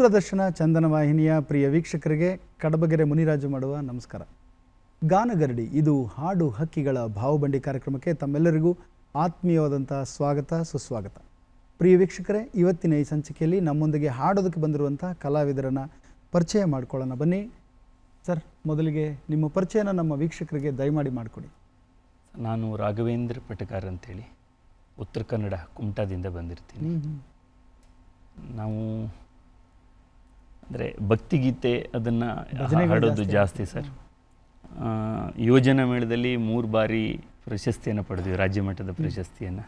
ದೂರದರ್ಶನ ಚಂದನ ವಾಹಿನಿಯ ಪ್ರಿಯ ವೀಕ್ಷಕರಿಗೆ ಕಡಬಗೆರೆ ಮುನಿರಾಜು ಮಾಡುವ ನಮಸ್ಕಾರ. ಗಾನಗರಡಿ ಇದು ಹಾಡು ಹಕ್ಕಿಗಳ ಭಾವಬಂಡಿ ಕಾರ್ಯಕ್ರಮಕ್ಕೆ ತಮ್ಮೆಲ್ಲರಿಗೂ ಆತ್ಮೀಯವಾದಂಥ ಸ್ವಾಗತ ಸುಸ್ವಾಗತ. ಪ್ರಿಯ ವೀಕ್ಷಕರೇ ಇವತ್ತಿನ ಈ ಸಂಚಿಕೆಯಲ್ಲಿ ನಮ್ಮೊಂದಿಗೆ ಹಾಡೋದಕ್ಕೆ ಬಂದಿರುವಂಥ ಕಲಾವಿದರನ್ನು ಪರಿಚಯ ಮಾಡ್ಕೊಳ್ಳೋಣ. ಬನ್ನಿ. ಸರ್ ಮೊದಲಿಗೆ ನಿಮ್ಮ ಪರಿಚಯನ ನಮ್ಮ ವೀಕ್ಷಕರಿಗೆ ದಯಮಾಡಿ ಮಾಡಿಕೊಡಿ. ನಾನು ರಾಘವೇಂದ್ರ ಪಟಕಾರ್ ಅಂತೇಳಿ ಉತ್ತರ ಕನ್ನಡ ಕುಮಟಾದಿಂದ ಬಂದಿರ್ತೀನಿ. ನಾವು ಅಂದರೆ ಭಕ್ತಿಗೀತೆ ಅದನ್ನು ಹಾಡೋದು ಜಾಸ್ತಿ. ಸರ್. ಯೋಜನಾ ಮೇಳದಲ್ಲಿ ಮೂರು ಬಾರಿ ಪ್ರಶಸ್ತಿಯನ್ನು ಪಡೆದ್ವಿ ರಾಜ್ಯ ಮಟ್ಟದ ಪ್ರಶಸ್ತಿಯನ್ನು.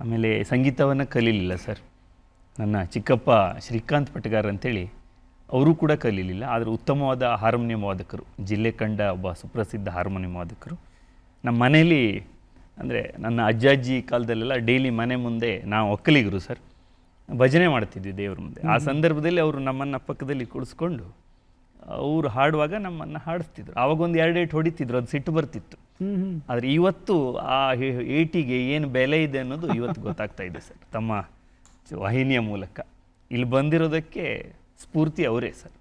ಆಮೇಲೆ ಸಂಗೀತವನ್ನು ಕಲೀಲಿಲ್ಲ ಸರ್. ನನ್ನ ಚಿಕ್ಕಪ್ಪ ಶ್ರೀಕಾಂತ್ ಪಟ್ಟಗಾರ್ ಅಂತೇಳಿ ಅವರು ಕೂಡ ಕಲೀಲಿಲ್ಲ ಆದರೆ ಉತ್ತಮವಾದ ಹಾರ್ಮೋನಿಯಂ ವಾದಕರು ಜಿಲ್ಲೆ ಕಂಡ ಒಬ್ಬ ಸುಪ್ರಸಿದ್ಧ ಹಾರ್ಮೋನಿಯಂ ವಾದಕರು. ನಮ್ಮ ಮನೆಯಲ್ಲಿ ಅಂದರೆ ನನ್ನ ಅಜ್ಜಾಜ್ಜಿ ಕಾಲದಲ್ಲೆಲ್ಲ ಡೈಲಿ ಮನೆ ಮುಂದೆ ನಾವು ಒಕ್ಕಲಿಗರು ಸರ್. ಭಜನೆ ಮಾಡ್ತಿದ್ವಿ ದೇವ್ರ ಮುಂದೆ. ಆ ಸಂದರ್ಭದಲ್ಲಿ ಅವರು ನಮ್ಮನ್ನು ಪಕ್ಕದಲ್ಲಿ ಕುಳಿಸ್ಕೊಂಡು ಅವರು ಹಾಡುವಾಗ ನಮ್ಮನ್ನು ಹಾಡಿಸ್ತಿದ್ರು. ಆವಾಗೊಂದು ಎರಡು ಏಟು ಹೊಡಿತಿದ್ರು ಅದು ಸಿಟ್ಟು ಬರ್ತಿತ್ತು. ಆದರೆ ಇವತ್ತು ಆ ಏಟಿಗೆ ಏನು ಬೆಲೆ ಇದೆ ಅನ್ನೋದು ಇವತ್ತು ಗೊತ್ತಾಗ್ತಾ ಇದೆ ಸರ್. ತಮ್ಮ ವಾಹಿನಿಯ ಮೂಲಕ. ಇಲ್ಲಿ ಬಂದಿರೋದಕ್ಕೆ ಸ್ಫೂರ್ತಿ ಅವರೇ ಸರ್.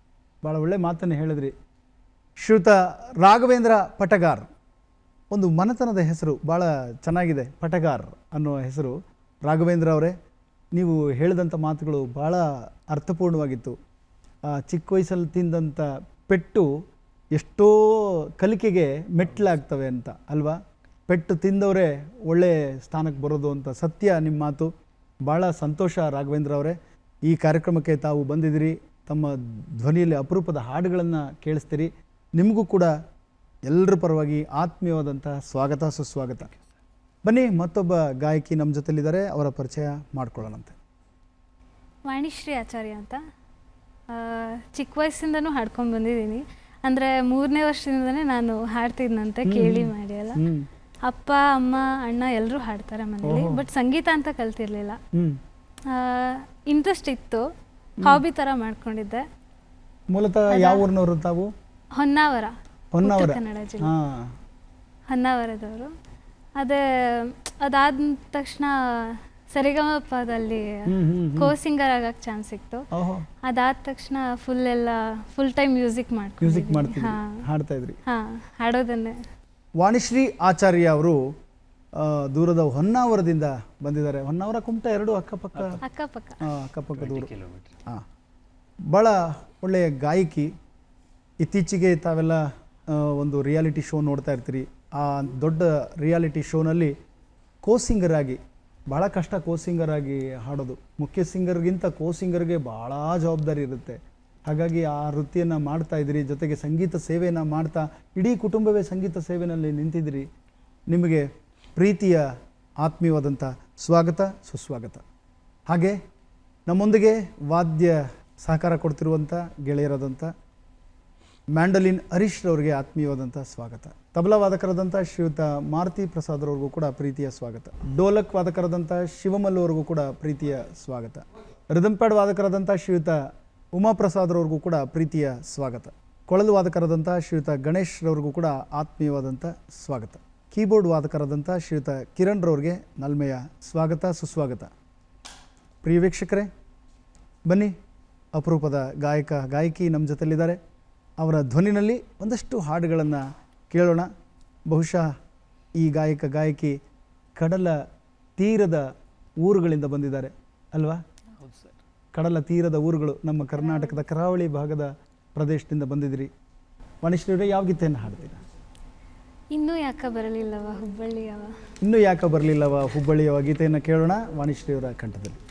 ಭಾಳ ಒಳ್ಳೆ ಮಾತನ್ನು ಹೇಳಿದ್ರಿ. ಶ್ರುತ ರಾಘವೇಂದ್ರ ಪಟಗಾರ್. ಒಂದು ಮನೆತನದ ಹೆಸರು ಭಾಳ ಚೆನ್ನಾಗಿದೆ ಪಟಗಾರ್ ಅನ್ನೋ ಹೆಸರು ರಾಘವೇಂದ್ರ ಅವರೇ. ನೀವು ಹೇಳಿದಂಥ ಮಾತುಗಳು ಭಾಳ ಅರ್ಥಪೂರ್ಣವಾಗಿತ್ತು. ಆ, ಚಿಕ್ಕ ವಯಸ್ಸಲ್ಲಿ ತಿಂದಂಥ ಪೆಟ್ಟು ಎಷ್ಟೋ ಕಲಿಕೆಗೆ ಮೆಟ್ಲಾಗ್ತವೆ ಅಂತ ಅಲ್ವಾ? ಪೆಟ್ಟು ತಿಂದವರೇ ಒಳ್ಳೆ ಸ್ಥಾನಕ್ಕೆ ಬರೋದು ಅಂತ ಸತ್ಯ ನಿಮ್ಮ ಮಾತು. ಭಾಳ ಸಂತೋಷ ರಾಘವೇಂದ್ರ ಅವರೇ. ಈ ಕಾರ್ಯಕ್ರಮಕ್ಕೆ ತಾವು ಬಂದಿದ್ದೀರಿ. ತಮ್ಮ ಧ್ವನಿಯಲ್ಲಿ ಅಪರೂಪದ ಹಾಡುಗಳನ್ನು ಕೇಳಿಸ್ತೀರಿ. ನಿಮಗೂ ಕೂಡ ಎಲ್ಲರ ಪರವಾಗಿ ಆತ್ಮೀಯವಾದಂತಹ ಸ್ವಾಗತ ಸುಸ್ವಾಗತ. ಬನ್ನಿ ಮತ್ತೊಬ್ಬ ಗಾಯಕಿ ನಮ್ಮ ಜೊತೆಲಿದ್ದಾರೆ ಅವರ ಪರಿಚಯ ಮಾಡ್ಕೊಳ್ಳೋಣಂತೆ. ವಾಣಿಶ್ರೀ ಆಚಾರ್ಯ ಅಂತ. ಚಿಕ್ಕ ವಯಸ್ಸಿಂದನೂ ಹಾಡ್ಕೊಂಡು ಬಂದಿದ್ದೀನಿ. ಅಂದರೆ ಮೂರನೇ ವರ್ಷದಿಂದನೇ ನಾನು ಹಾಡ್ತಿದ್ನಂತೆ ಕೇಳಿ ಮಾಡಿ ಅಲ್ಲ. ಅಪ್ಪ ಅಮ್ಮ ಅಣ್ಣ ಎಲ್ಲರೂ ಹಾಡ್ತಾರೆ ಮನೇಲಿ. ಬಟ್ ಸಂಗೀತ ಅಂತ ಕಲ್ತಿರ್ಲಿಲ್ಲ. ಇಂಟ್ರೆಸ್ಟ್ ಇತ್ತು. ಹಾಬಿ ತರ ಮಾಡ್ಕೊಂಡಿದ್ದೆ. ಮೂಲತಃ ಯಾವ ಊರಿನವರು ತಾವು? ಹೊನ್ನಾವರ ಹೊನ್ನಾವರ. ಕನ್ನಡ ಜಿಲ್ಲೆ. ಹೊನ್ನಾವರದವರು. ಅದೇ ಅದಾದ ತಕ್ಷಣ ಸರಿಗಮಪದಲ್ಲಿ ಕೋ ಸಿಂಗರ್ ಆಗಕ್ಕೆ ಚಾನ್ಸ್ ಸಿಕ್ತು. ಓಹೋ. ಅದಾದ ತಕ್ಷಣ ಫುಲ್ ಎಲ್ಲ ಫುಲ್ ಟೈಮ್ ಮ್ಯೂಸಿಕ್ ಮ್ಯೂಸಿಕ್ ಮಾಡ್ಕೊಂಡು ಮಾಡ್ತಿದ್ರಿ. ಹಾಂ. ಹಾಡ್ತಾ ಇದ್ರಿ. ಹಾಂ ಹಾಡೋದನ್ನೇ. ವಾಣಿಶ್ರೀ ಆಚಾರ್ಯ ಅವರು ದೂರದ ಹೊನ್ನಾವರದಿಂದ ಬಂದಿದ್ದಾರೆ. ಹೊನ್ನಾವರ ಕುಮಟ ಎರಡು ಅಕ್ಕಪಕ್ಕ. ಅಕ್ಕಪಕ್ಕ. ಅಕ್ಕಪಕ್ಕ ದೂರ. ಕಿಲೋಮೀಟರ್ ಹಾಂ. ಭಾಳ ಒಳ್ಳೆಯ ಗಾಯಕಿ. ಇತ್ತೀಚೆಗೆ ತಾವೆಲ್ಲ ಒಂದು ರಿಯಾಲಿಟಿ ಶೋ ನೋಡ್ತಾ ಇರ್ತೀರಿ. ಆ ದೊಡ್ಡ ರಿಯಾಲಿಟಿ ಶೋನಲ್ಲಿ ಕೋ ಸಿಂಗರ್ ಆಗಿ ಭಾಳ ಕಷ್ಟ ಕೋ ಸಿಂಗರ್ ಆಗಿ ಹಾಡೋದು. ಮುಖ್ಯ ಸಿಂಗರ್ಗಿಂತ ಕೋ ಸಿಂಗರ್ಗೆ ಭಾಳ ಜವಾಬ್ದಾರಿ ಇರುತ್ತೆ. ಹಾಗಾಗಿ ಆ ವೃತ್ತಿಯನ್ನು ಮಾಡ್ತಾ ಇದ್ದೀರಿ, ಜೊತೆಗೆ ಸಂಗೀತ ಸೇವೆಯನ್ನು ಮಾಡ್ತಾ, ಇಡೀ ಕುಟುಂಬವೇ ಸಂಗೀತ ಸೇವೆಯಲ್ಲಿ ನಿಂತಿದ್ದೀರಿ, ನಿಮಗೆ ಪ್ರೀತಿಯ ಆತ್ಮೀಯವಾದಂಥ ಸ್ವಾಗತ, ಸುಸ್ವಾಗತ. ಹಾಗೆ ನಮ್ಮೊಂದಿಗೆ ವಾದ್ಯ ಸಹಕಾರ ಕೊಡ್ತಿರುವಂಥ ಗೆಳೆಯರಾದಂಥ ಮ್ಯಾಂಡಲಿನ್ ಹರೀಶ್ರವ್ರಿಗೆ ಆತ್ಮೀಯವಾದಂಥ ಸ್ವಾಗತ. ತಬಲಾ ವಾದಕರಾದಂಥ ಶ್ರೀಯುತ ಮಾರುತಿ ಪ್ರಸಾದ್ ರವ್ರಿಗೂ ಕೂಡ ಪ್ರೀತಿಯ ಸ್ವಾಗತ. ಡೋಲಕ್ ವಾದಕರಾದಂಥ ಶಿವಮಲ್ಲು ಅವ್ರಿಗೂ ಕೂಡ ಪ್ರೀತಿಯ ಸ್ವಾಗತ. ರಿದಂಪ್ಯಾಡ್ ವಾದಕರಾದಂಥ ಶ್ರೀಯುತ ಉಮಾಪ್ರಸಾದ್ ರವ್ರಿಗೂ ಕೂಡ ಪ್ರೀತಿಯ ಸ್ವಾಗತ. ಕೊಳಲು ವಾದಕರಾದಂಥ ಶ್ರೀಯುತ ಗಣೇಶ್ ರವ್ರಿಗೂ ಕೂಡ ಆತ್ಮೀಯವಾದಂಥ ಸ್ವಾಗತ. ಕೀಬೋರ್ಡ್ ವಾದಕರಾದಂಥ ಶ್ರೀಯುತ ಕಿರಣ್ ರವ್ರಿಗೆ ನಲ್ಮೆಯ ಸ್ವಾಗತ, ಸುಸ್ವಾಗತ. ಪ್ರಿಯ ವೀಕ್ಷಕರೇ, ಬನ್ನಿ, ಅಪರೂಪದ ಗಾಯಕ, ಗಾಯಕಿ ನಮ್ಮ ಜೊತೆಯಲ್ಲಿದ್ದಾರೆ. ಅವರ ಧ್ವನಿನಲ್ಲಿ ಒಂದಷ್ಟು ಹಾಡುಗಳನ್ನು ಕೇಳೋಣ. ಬಹುಶಃ ಈ ಗಾಯಕ ಗಾಯಕಿ ಕಡಲ ತೀರದ ಊರುಗಳಿಂದ ಬಂದಿದ್ದಾರೆ ಅಲ್ವಾ? ಹೌದು ಸರ್. ಕಡಲ ತೀರದ ಊರುಗಳು ನಮ್ಮ ಕರ್ನಾಟಕದ ಕರಾವಳಿ ಭಾಗದ ಪ್ರದೇಶದಿಂದ ಬಂದಿದ್ದೀರಿ. ವಾಣಿಶ್ರೀ ಯಾವ ಗೀತೆಯನ್ನು ಹಾಡ್ತೀರಾ? ಇನ್ನೂ ಯಾಕೆ ಬರಲಿಲ್ಲವ ಹುಬ್ಬಳ್ಳಿಯವ? ಇನ್ನೂ ಯಾಕೆ ಬರಲಿಲ್ಲವ ಹುಬ್ಬಳ್ಳಿಯವ ಗೀತೆಯನ್ನು ಕೇಳೋಣ. ವಾಣಿಶ್ರೀಯವರ ಕಂಠದಲ್ಲಿ.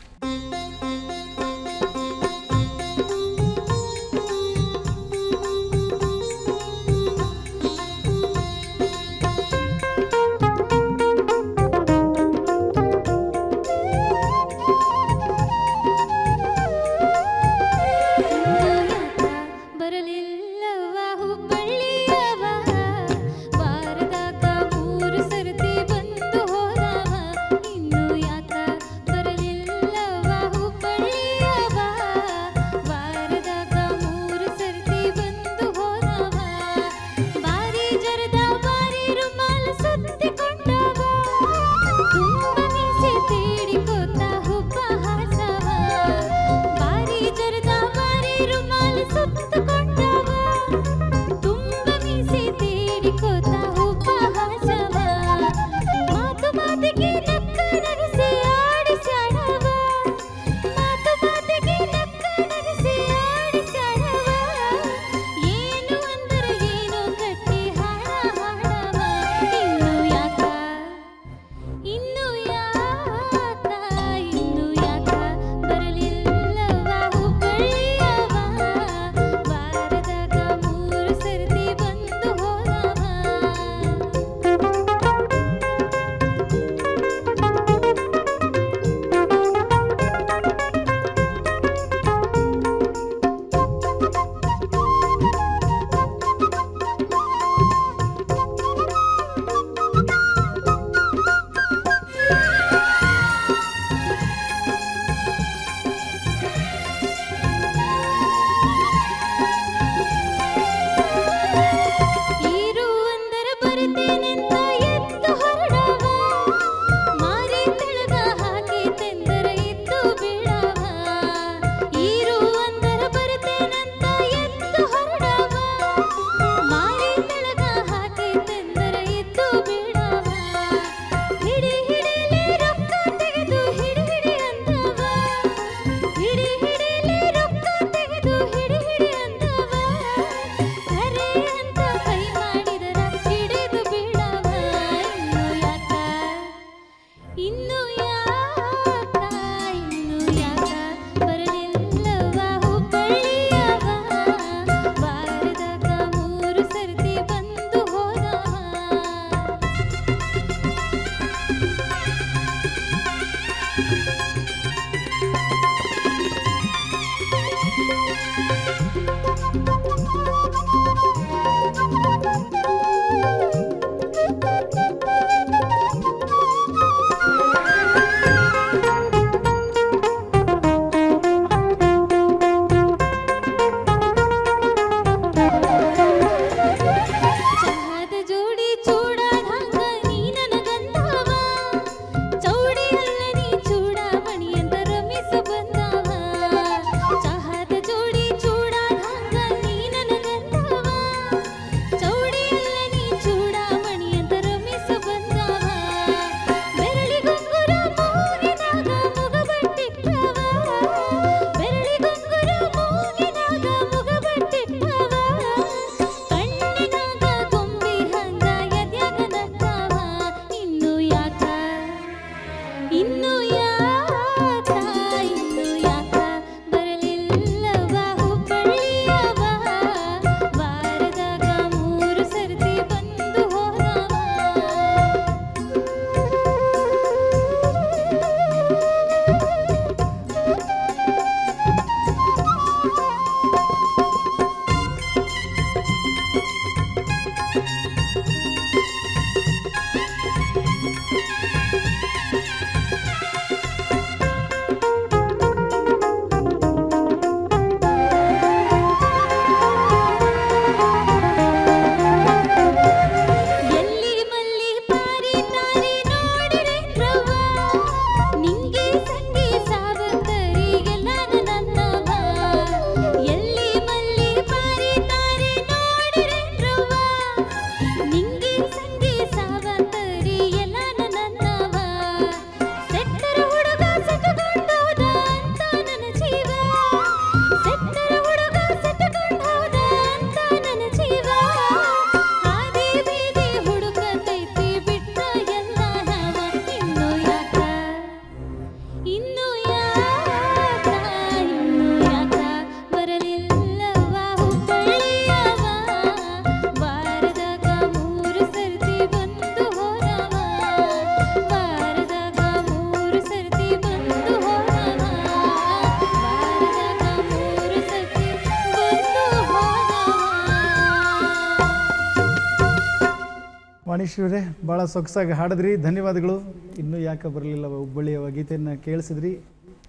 ವಾಣಿಶ್ವರೇ ಭಾಳ ಸೊಗಸಾಗಿ ಹಾಡಿದ್ರಿ. ಧನ್ಯವಾದಗಳು. ಇನ್ನೂ ಯಾಕೆ ಬರಲಿಲ್ಲ ಹುಬ್ಬಳ್ಳಿಯ ಗೀತೆಯನ್ನು ಕೇಳಿಸಿದ್ರಿ.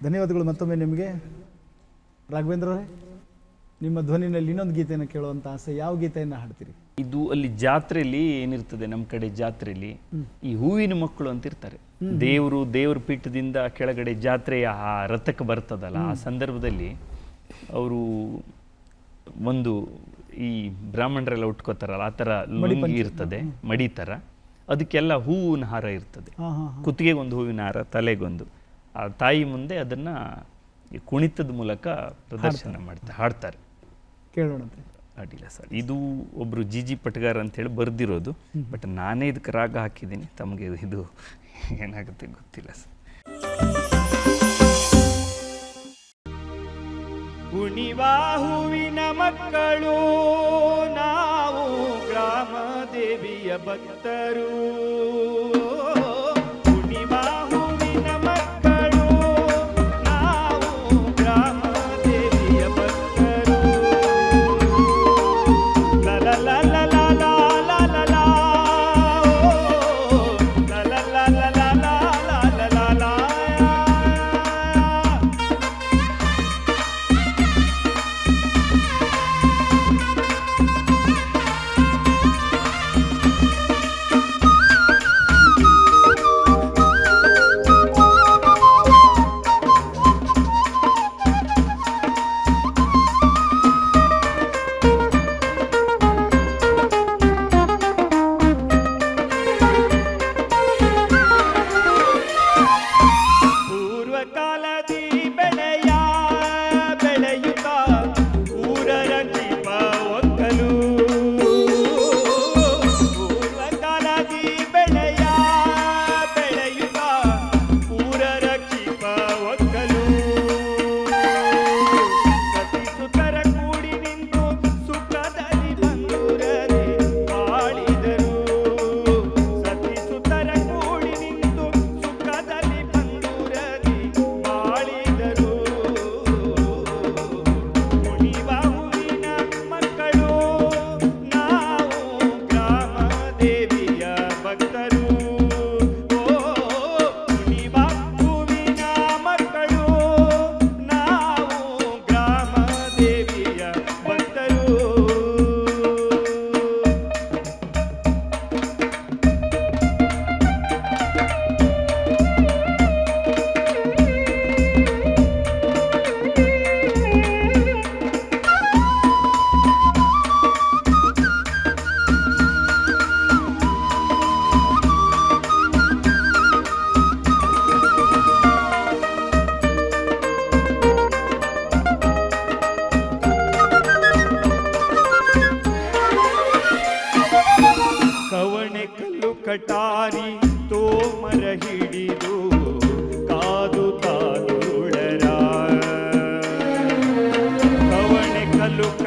ಧನ್ಯವಾದಗಳು ಮತ್ತೊಮ್ಮೆ ನಿಮಗೆ. ರಾಘವೇಂದ್ರ ಅವರೇ ನಿಮ್ಮ ಧ್ವನಿನಲ್ಲಿ ಇನ್ನೊಂದು ಗೀತೆಯನ್ನು ಕೇಳುವಂಥ ಆಸೆ. ಯಾವ ಗೀತೆಯನ್ನು ಹಾಡ್ತೀರಿ? ಇದು ಅಲ್ಲಿ ಜಾತ್ರೆಯಲ್ಲಿ ಏನಿರ್ತದೆ ನಮ್ಮ ಕಡೆ ಜಾತ್ರೆಯಲ್ಲಿ ಈ ಹೂವಿನ ಮಕ್ಕಳು ಅಂತ ಇರ್ತಾರೆ. ದೇವರು ದೇವ್ರ ಪೀಠದಿಂದ ಕೆಳಗಡೆ ಜಾತ್ರೆಯ ಆ ರಥಕ್ಕೆ ಬರ್ತದಲ್ಲ ಆ ಸಂದರ್ಭದಲ್ಲಿ ಅವರು ಒಂದು ಈ ಬ್ರಾಹ್ಮಣರೆಲ್ಲ ಉಟ್ಕೋತಾರಲ್ಲ ಆ ಥರ ಲುಂಗಿ ಇರ್ತದೆ ಮಡಿ ಥರ ಅದಕ್ಕೆಲ್ಲ ಹೂವಿನ ಹಾರ ಇರ್ತದೆ. ಹಾಂ ಹಾಂ ಕುತ್ತಿಗೆಗೆ ಒಂದು ಹೂವಿನ ಹಾರ ತಲೆಗೊಂದು. ಆ ತಾಯಿ ಮುಂದೆ ಅದನ್ನ ಕುಣಿತದ ಮೂಲಕ ಪ್ರದರ್ಶನ ಮಾಡ್ತಾರೆ ಹಾಡ್ತಾರೆ. ಕೇಳೋಣಂತೆ. ಅಡ್ಡಿಲ್ಲ ಸರ್. ಇದು ಒಬ್ರು ಜಿ ಜಿ ಪಟ್ಗಾರ್ ಅಂತೇಳಿ ಬರ್ದಿರೋದು. ಬಟ್ ನಾನೇ ಇದಕ್ಕೆ ರಾಗ ಹಾಕಿದ್ದೀನಿ. ತಮಗೆ ಇದು ಏನಾಗುತ್ತೆ ಗೊತ್ತಿಲ್ಲ ಸರ್. ಕುಣಿವ ಮಕ್ಕಳು ನಾವು ಗ್ರಾಮ ದೇವಿಯ ಭಕ್ತರು.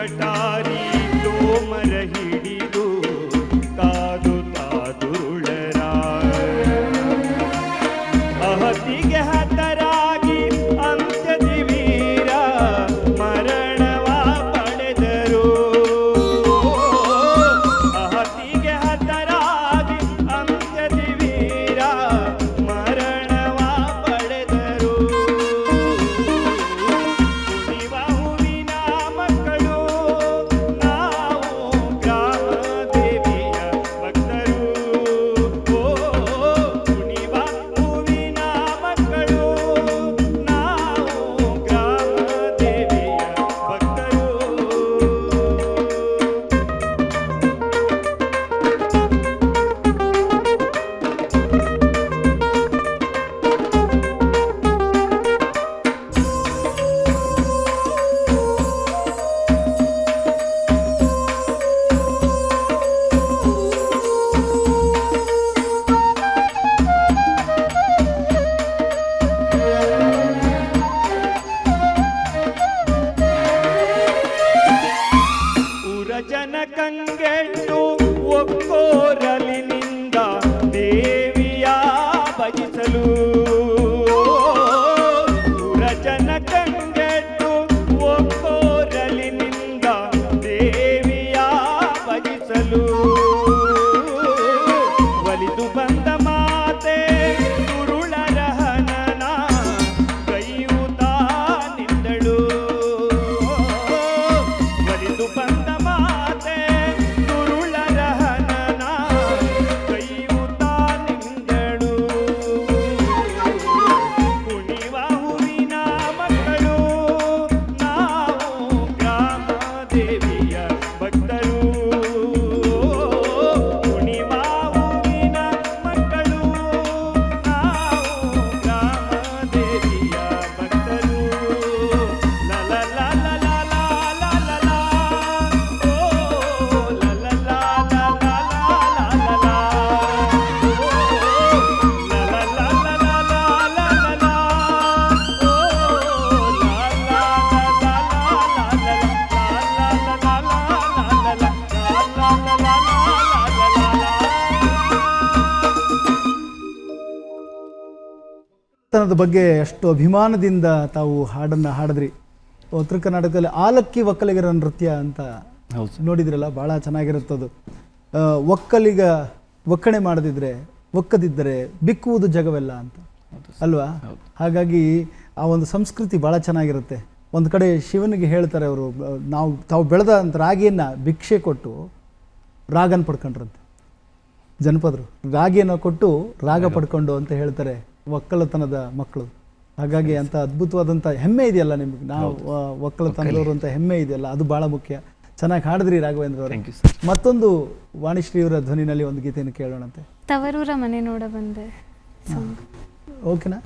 கட்டாரி ಒಕ್ಕಲತನದ ಬಗ್ಗೆ ಎಷ್ಟು ಅಭಿಮಾನದಿಂದ ತಾವು ಹಾಡನ್ನು ಹಾಡಿದ್ರಿ. ಉತ್ತರ ಕರ್ನಾಟಕದಲ್ಲಿ ಆಲಕ್ಕಿ ಒಕ್ಕಲಿಗರ ನೃತ್ಯ ಅಂತ ನೋಡಿದ್ರಲ್ಲ ಭಾಳ ಚೆನ್ನಾಗಿರುತ್ತದು ಅದು. ಒಕ್ಕಲಿಗ ಒಕ್ಕಣೆ ಮಾಡದಿದ್ರೆ ಒಕ್ಕದಿದ್ದರೆ ಬಿಕ್ಕುವುದು ಜಗವೆಲ್ಲ ಅಂತ. ಅಲ್ವಾ? ಹಾಗಾಗಿ ಆ ಒಂದು ಸಂಸ್ಕೃತಿ ಭಾಳ ಚೆನ್ನಾಗಿರುತ್ತೆ. ಒಂದು ಕಡೆ ಶಿವನಿಗೆ ಹೇಳ್ತಾರೆ ಅವರು ನಾವು ತಾವು ಬೆಳೆದ ಅಂತ ರಾಗಿಯನ್ನು ಭಿಕ್ಷೆ ಕೊಟ್ಟು ರಾಗನ ಪಡ್ಕೊಂಡ್ರಂತೆ. ಜನಪದರು ರಾಗಿಯನ್ನು ಕೊಟ್ಟು ರಾಗ ಪಡ್ಕೊಂಡು ಅಂತ ಹೇಳ್ತಾರೆ. ಒಕ್ಕಲತನದ ಮಕ್ಕಳು. ಹಾಗಾಗಿ ಅಂತ ಅದ್ಭುತವಾದಂಥ ಹೆಮ್ಮೆ ಇದೆಯಲ್ಲ ನಿಮ್ಗೆ? ನಾವು ಒಕ್ಕಲತನದವರು ಅಂತ ಹೆಮ್ಮೆ ಇದೆಯಲ್ಲ ಅದು ಭಾಳ ಮುಖ್ಯ. ಚೆನ್ನಾಗಿ ಹಾಡಿದ್ರಿ ರಾಘವೇಂದ್ರ ಅವರು. ಥ್ಯಾಂಕ್ ಯು ಸರ್ ಮತ್ತೊಂದು ವಾಣಿಶ್ರೀಯವರ ಧ್ವನಿನಲ್ಲಿ ಒಂದು ಗೀತೆಯನ್ನು ಕೇಳೋಣಂತೆ. ತವರೂರ ಮನೆ ನೋಡ ಬಂದೆ. ಓಕೆನಾ?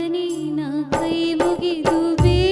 ಜೀವನಿ ನೈ ಮುಗಿದುವೆ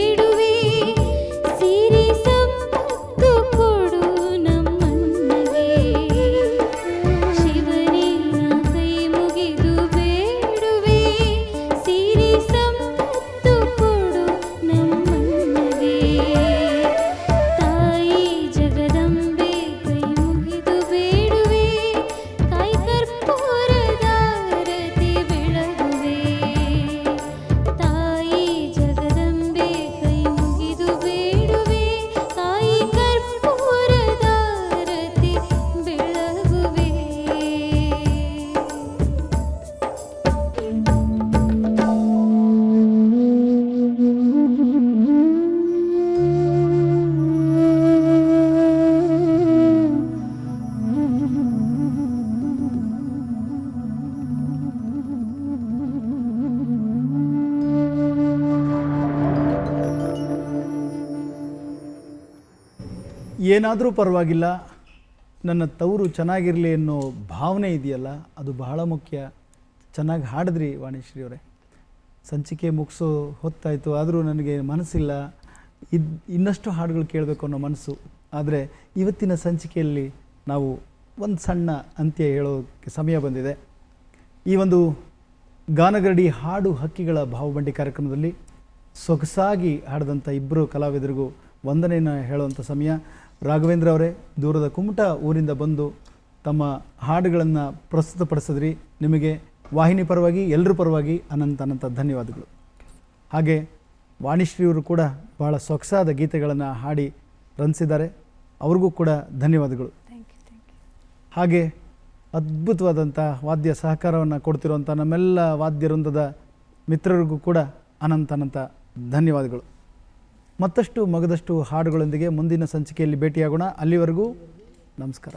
ಏನಾದರೂ ಪರವಾಗಿಲ್ಲ. ನನ್ನ ತವರು ಚೆನ್ನಾಗಿರಲಿ ಅನ್ನೋ ಭಾವನೆ ಇದೆಯಲ್ಲ, ಅದು ಬಹಳ ಮುಖ್ಯ. ಚೆನ್ನಾಗಿ ಹಾಡಿದ್ರಿ ವಾಣಿಶ್ರೀ ಅವರೇ. ಸಂಚಿಕೆ ಮುಗಿಸೋ ಹೊತ್ತಾಯಿತು, ಆದರೂ ನನಗೆ ಮನಸ್ಸಿಲ್ಲ. ಇದ್, ಇನ್ನಷ್ಟು ಹಾಡುಗಳು ಕೇಳಬೇಕು ಅನ್ನೋ ಮನಸ್ಸು. ಆದರೆ ಇವತ್ತಿನ ಸಂಚಿಕೆಯಲ್ಲಿ ನಾವು ಒಂದು ಸಣ್ಣ ಅಂತ್ಯ ಹೇಳೋಕ್ಕೆ ಸಮಯ ಬಂದಿದೆ. ಈ ಒಂದು ಗಾನಗರಡಿ ಹಾಡು ಹಕ್ಕಿಗಳ ಭಾವಬಂಡಿ ಕಾರ್ಯಕ್ರಮದಲ್ಲಿ ಸೊಗಸಾಗಿ ಹಾಡಿದಂಥ ಇಬ್ಬರು ಕಲಾವಿದರಿಗೂ ವಂದನೆಯನ್ನು ಹೇಳುವಂಥ ಸಮಯ. ರಾಘವೇಂದ್ರ ಅವರೇ ದೂರದ ಕುಮಟ ಊರಿಂದ ಬಂದು ತಮ್ಮ ಹಾಡುಗಳನ್ನು ಪ್ರಸ್ತುತಪಡಿಸಿದ್ರಿ. ನಿಮಗೆ ವಾಹಿನಿ ಪರವಾಗಿ ಎಲ್ಲರ ಪರವಾಗಿ ಅನಂತ ಅನಂತ ಧನ್ಯವಾದಗಳು. ಹಾಗೆ ವಾಣಿಶ್ರೀಯವರು ಕೂಡ ಬಹಳ ಸೊಗಸಾದ ಗೀತೆಗಳನ್ನು ಹಾಡಿ ರಂಜಿಸಿದ್ದಾರೆ ಅವ್ರಿಗೂ ಕೂಡ ಧನ್ಯವಾದಗಳು. ಹಾಗೆ ಅದ್ಭುತವಾದಂಥ ವಾದ್ಯ ಸಹಕಾರವನ್ನು ಕೊಡ್ತಿರುವಂಥ ನಮ್ಮೆಲ್ಲ ವಾದ್ಯ ವೃಂದದ ಮಿತ್ರರಿಗೂ ಕೂಡ ಅನಂತ ಅನಂತ ಧನ್ಯವಾದಗಳು. ಮತ್ತಷ್ಟು ಮಗದಷ್ಟು ಹಾಡುಗಳೊಂದಿಗೆ ಮುಂದಿನ ಸಂಚಿಕೆಯಲ್ಲಿ ಭೇಟಿಯಾಗೋಣ. ಅಲ್ಲಿವರೆಗೂ ನಮಸ್ಕಾರ.